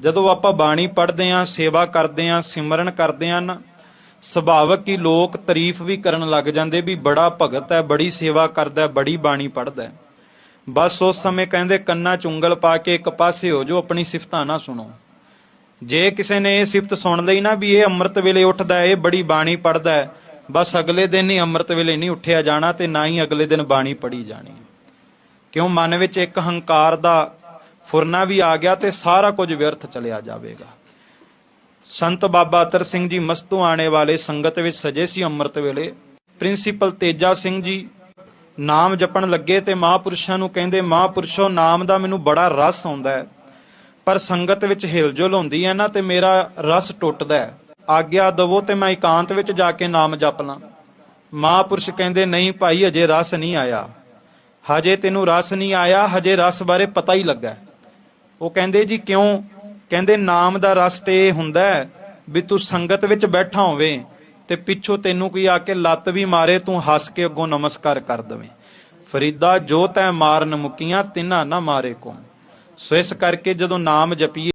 ਜਦੋਂ ਆਪਾਂ ਬਾਣੀ ਪੜ੍ਹਦੇ ਆਂ ਸੇਵਾ ਕਰਦੇ ਆਂ ਸਿਮਰਨ ਕਰਦੇ ਆਂ ਨਾ, ਸੁਭਾਵਕ ਹੀ ਲੋਕ ਤਾਰੀਫ ਵੀ ਕਰਨ ਲੱਗ ਜਾਂਦੇ ਵੀ ਬੜਾ ਭਗਤ ਹੈ, ਬੜੀ ਸੇਵਾ ਕਰਦਾ ਹੈ, ਬੜੀ ਬਾਣੀ ਪੜ੍ਹਦਾ ਹੈ। ਬਸ ਉਸ ਸਮੇਂ ਕਹਿੰਦੇ ਕੰਨਾਂ 'ਚ ਉਂਗਲ ਪਾ ਕੇ ਇੱਕ ਪਾਸੇ ਹੋ ਜੋ ਆਪਣੀ ਸਿਫਤਾਂ ਨਾ ਸੁਣੋ। ਜੇ ਕਿਸੇ ਨੇ ਇਹ ਸਿਫਤ ਸੁਣ ਲਈ ਨਾ ਵੀ ਇਹ ਅੰਮ੍ਰਿਤ ਵੇਲੇ ਉੱਠਦਾ ਇਹ ਬੜੀ ਬਾਣੀ ਪੜ੍ਹਦਾ ਹੈ, ਬਸ ਅਗਲੇ ਦਿਨ ਹੀ ਅੰਮ੍ਰਿਤ ਵੇਲੇ ਨਹੀਂ ਉੱਠਿਆ ਜਾਣਾ ਤੇ ਨਾ ਹੀ ਅਗਲੇ ਦਿਨ ਬਾਣੀ ਪੜ੍ਹੀ ਜਾਣੀ। ਕਿਉਂ ਮਨ ਵਿੱਚ ਇੱਕ ਹੰਕਾਰ ਦਾ ਫੁਰਨਾ ਵੀ ਆ ਗਿਆ ਤੇ ਸਾਰਾ ਕੁਝ ਵਿਅਰਥ ਚਲਿਆ ਜਾਵੇਗਾ। ਸੰਤ ਬਾਬਾ ਅਤਰ ਸਿੰਘ ਜੀ ਮਸਤੂ ਆਣੇ ਵਾਲੇ ਸੰਗਤ ਵਿੱਚ ਸਜੇ ਸੀ ਅੰਮ੍ਰਿਤ ਵੇਲੇ। ਪ੍ਰਿੰਸੀਪਲ ਤੇਜਾ ਸਿੰਘ ਜੀ ਨਾਮ ਜਪਣ ਲੱਗੇ ਤੇ ਮਹਾਪੁਰਸ਼ਾਂ ਨੂੰ ਕਹਿੰਦੇ, ਮਹਾਪੁਰਸ਼ੋ, ਨਾਮ ਦਾ ਮੈਨੂੰ ਬੜਾ ਰਸ ਆਉਂਦਾ ਹੈ, ਪਰ ਸੰਗਤ ਵਿੱਚ ਹਿਲਜੁਲ ਹੁੰਦੀ ਹੈ ਨਾ ਤੇ ਮੇਰਾ ਰਸ ਟੁੱਟਦਾ ਹੈ। ਆਗਿਆ ਦਵੋ ਤੇ ਮੈਂ ਇਕਾਂਤ ਵਿੱਚ ਜਾ ਕੇ ਨਾਮ ਜਪ ਲਾਂ। ਮਹਾਪੁਰਸ਼ ਕਹਿੰਦੇ, ਨਹੀਂ ਭਾਈ ਅਜੇ ਰਸ ਨਹੀਂ ਆਇਆ। ਹਜੇ ਤੈਨੂੰ ਰਸ ਨਹੀਂ ਆਇਆ, ਹਜੇ ਰਸ ਬਾਰੇ ਪਤਾ ਹੀ ਲੱਗਾ ਉਹ ਕਹਿੰਦੇ ਜੀ ਕਿਉਂ? ਕਹਿੰਦੇ ਨਾਮ ਦਾ ਰਸ ਤੇ ਇਹ ਹੁੰਦਾ ਵੀ ਤੂੰ ਸੰਗਤ ਵਿੱਚ ਬੈਠਾ ਹੋਵੇਂ ਤੇ ਪਿੱਛੋਂ ਤੈਨੂੰ ਕੋਈ ਆ ਕੇ ਲੱਤ ਵੀ ਮਾਰੇ, ਤੂੰ ਹੱਸ ਕੇ ਅੱਗੋਂ ਨਮਸਕਾਰ ਕਰ ਦਵੇਂ। ਫਰੀਦਾ, ਜੋ ਤੈ ਮਾਰਨ ਮੁਕੀਆਂ, ਤਿਨਾ ਨਾ ਮਾਰੇ ਕੋ ਸੋ ਇਸ ਕਰਕੇ ਜਦੋਂ ਨਾਮ ਜਪੀਏ